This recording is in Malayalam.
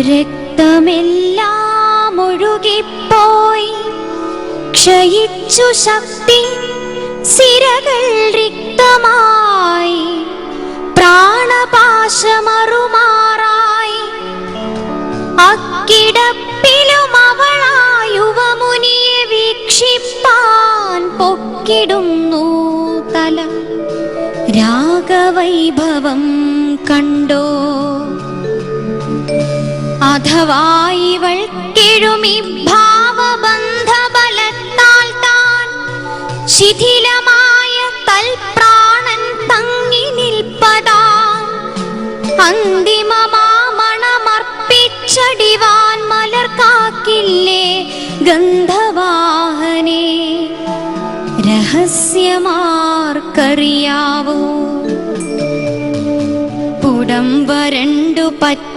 രക്തമെല്ലാം ഒഴുകിപ്പോയി. ക്ഷയിച്ചു ശക്തി സിരകൾ റിക്തമായി പ്രാണപാശമറുമാറായി. അക്കിടപ്പിലും അവളാ യുവമുനിയെ വീക്ഷിപ്പാൻ പൊക്കിടുന്നു തല. രാഗവൈഭവം കണ്ടോ? അഥവാ ഇവൾ കിഴുമി ഭാവബന്ധബലത്താൽ താൻ ശിഥിലമായ തൽപ്രാണൻ തങ്ങി നിൽപ്പതാ. അന്തിമമാമണമർപ്പിച്ചടിവാൻ മലർ കാക്കില്ലേ ഗന്ധവാഹനേ. രഹസ്യമാർക്കറിയാവോ. പുടം വരണ്ടു പറ്റ